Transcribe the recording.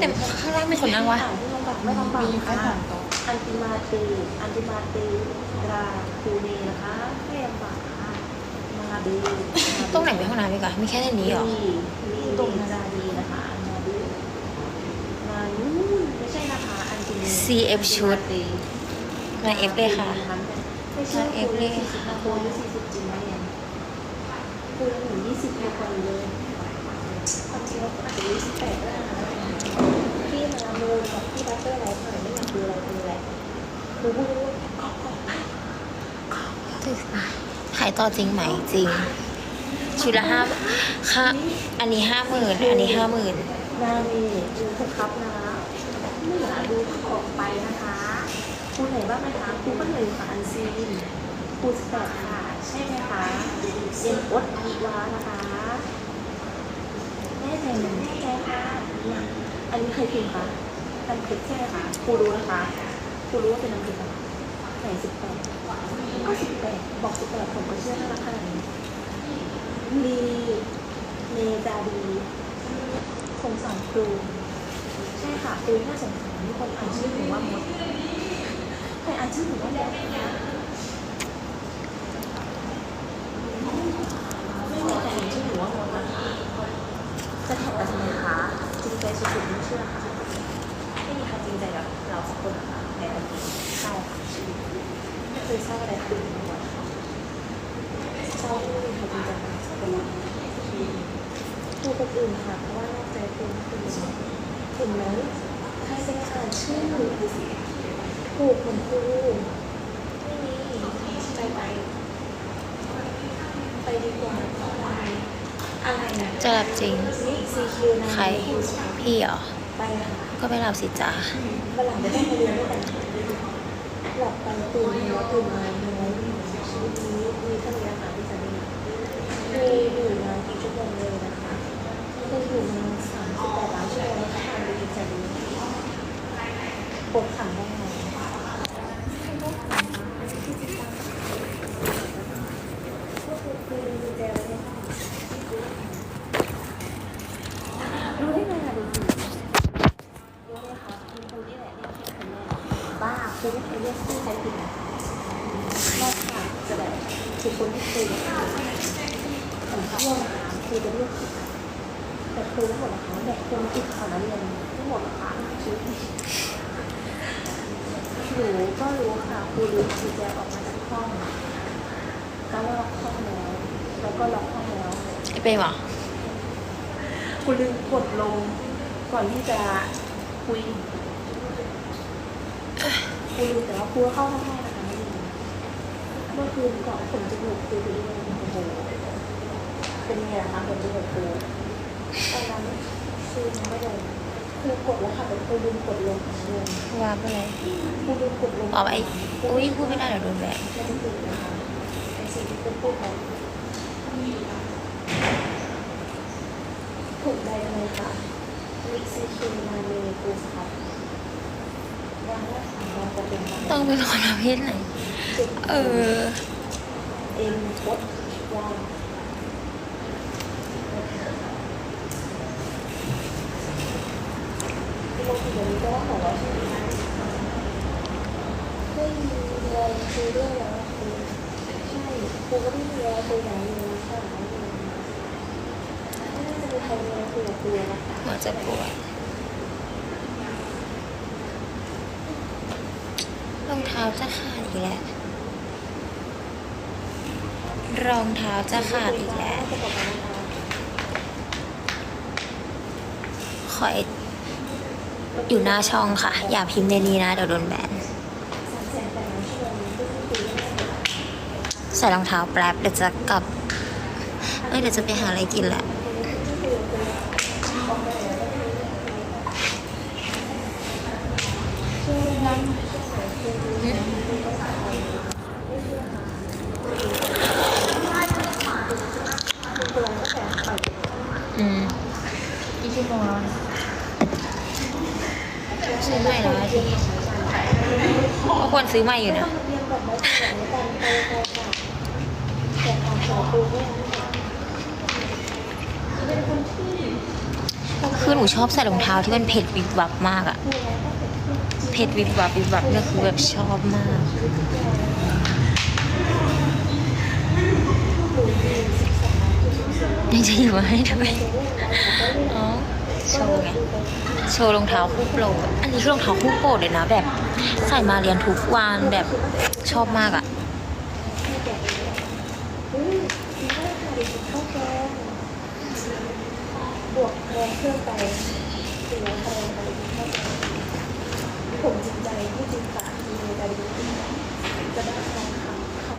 แต่ข้างล่างมีคนนั่งวะที่ลำบากไม่ลำบากค่ะอันติมาเตอันติมาเตราคูเนนะคะไม่ลำบากค่ะมาเดตรงไหนเป็นห้องน้ำอีกอะมีแค่ในนี้หรอลีตรงจาดีนะคะมาดูมานูไม่ใช่นะคะอันติเม CF ชุดมา F เลยค่ะม่ใช่มา F เลยสี่สิบห้าตัวหรือสี่สิบจริงไหมเนี่ยคูณหนึ่งยี่สิบกว่าเลยความจริงเราอาจจะยี่สิบแปดก็ได้นะพี่มาโมกับพี่บัตเตอร์ไลฟ์หน่อยไม่อยากดูอะไรดูแหละดูพูดว่า ถ่าย ต่อจริงไหมจริง ชุดละห้าค่ะอันนี้ห้าหมื่นอันนี้ห้าหมื่นนาเมดูครับนะไม่อยากดูออกไปนะคะครูไหนบ้างไหมคะครูก็หนึ่งค่ะอันซีนครูสแปดค่ะ ใช่ไหมคะเอ็นอดอีวานะคะแน่ใจหนึ่งแน่ใจค่ะอันนี้ใครพิมพ์คะน้ำเพชรใช่ไหมคะครูรู้นะคะครูรู้ว่าเป็นน้ำเพชรอะไร ไหนสิบแปดก็สิบแปดบอกสิบแปดผมก็เชื่อน่ารักขนาดนี้ลีเนจาดีสงสารครู ใช่ค่ะครูน่าสงสารมีคนอ่านชื่อหนูว่ามดใครอ่านชื่อหนูว่ามดคะไม่มีใครอ่านชื่อหนูว่ามดนะคะจะแท็กกันทำไมคะจริงใจสุดๆไม่เชื่อค่ะไม่มีใครจริงใจกับเราสักคนนี้เศร้าค่ะชีวิตไม่เคยเศร้าอะไรคือหนูวันเศร้าที่ไม่มีใครจริงใจกับเราสักคนครูคนอื่นค่ะเพราะว่า นอกใจครูคือเห็นไหมใครจะอ่านชื่อถูกเหมือนครูไม่มีไปไป ไปดีกว่าอะไรนะจะหลับจริงนี่ซีคิวนะใคร พี่เหรอ ไปค่ะก็ไปหลับสิจ้า วันหลังจะต้องมาเรียนด้วยกันหลับไปตื่น แล้วตื่นมาน้อยชีวิตนี้มีเท่านี้นะคะที่จะมีมีอยู่นากี่ชั่วโมงเลยนะคะเคยอยู่มาสามสิบแปดล้านชั่วโมงแล้วค่ะทำดีจะดีปวดขังได้ไงไหมคือคนแรกบ้าครูไม่เคยเรียกชื่อใครผิดนะนอกจากจะแบบ คือคนที่เคยเรียนผมชอบนะคะครูจะเรียกแต่ครูทั้งหมดนะคะแบบคนผิดของนักเรียนทั้งหมดนะคะชื่อหนูก็รู้ค่ะครูรู้ครูแจออกมาจากห้องก็ล็อกห้องแล้วแล้วก็ล็อกห้องแล้วไอ้เป้หรอคุณลืมกดลงก่อนที่จะคุยคุณลืมแต่ว่าครูเข้าห้องให้นะคะไม่ เมื่อคืนเกาะผมจมูกครูไปด้วยโอ้โหเป็นไงล่ะคะผมจมูกครูตอนนั้นคือยังไม่เลยครูกดแล้วค่ะแต่ครูลืมกดลงลงวางไปเลยครูลืมกดลงอ๋อไอ้อุ้ยพูดไม่ได้เดี๋ยวโดนแบนไม่ได้ติดนะคะไอ้สิ่งที่ครูพูดไปถูกใจเลยค่ะลิซิคินาเมกูสครับวางว่าสามวันจะเป็นต้องไปนอนประเภทไหน เออมางที่เราคุยกันนี้ก็ว่าของเราใช่ไหมไม่มีอะไรคุยเรื่องแล้วคือใช่ครูก็ไม่มีอะไรคุยไหนเลยค่ะไม่มีไม่น่าจะมีใครมีอะไรคุยกับครูนะคะหัวจะปวดรองเท้าจะขาดอีกแล้ว รองเท้าจะขาดอีกแล้ว ขออยู่หน้าช่องค่ะ อย่าพิมพ์ในนี้นะเดี๋ยวโดนแบน ใส่รองเท้าแป๊บเดี๋ยวจะกลับเอ้ยเดี๋ยวจะไปหาอะไรกินแหละ อืมกี่ชั่วโมงแล้วยซื้อใหม่แล้วะทีก็ควรซื้อใหม่อยู่นะขึ้นนูชอบใส่รองเท้าที่มันเผ็ดวิบวับมากอะเผ็ดวิบวับวิบวับเนี่ยคือแบบชอบมาก ยังจะอยู่ให้ด้วยอ๋อโชว์ไงโชว์รองเท้าคู่โปรดอันนี้คือรองเท้าคู่โปรดเลยนะแบบ ใส่มาเรียนทุกวันแบบชอบมากอะบวกคะแนนเพิ่มไปสี่ร้อยคะแนนไปผมจริงใจที่จริงจังมีในใจดีจะได้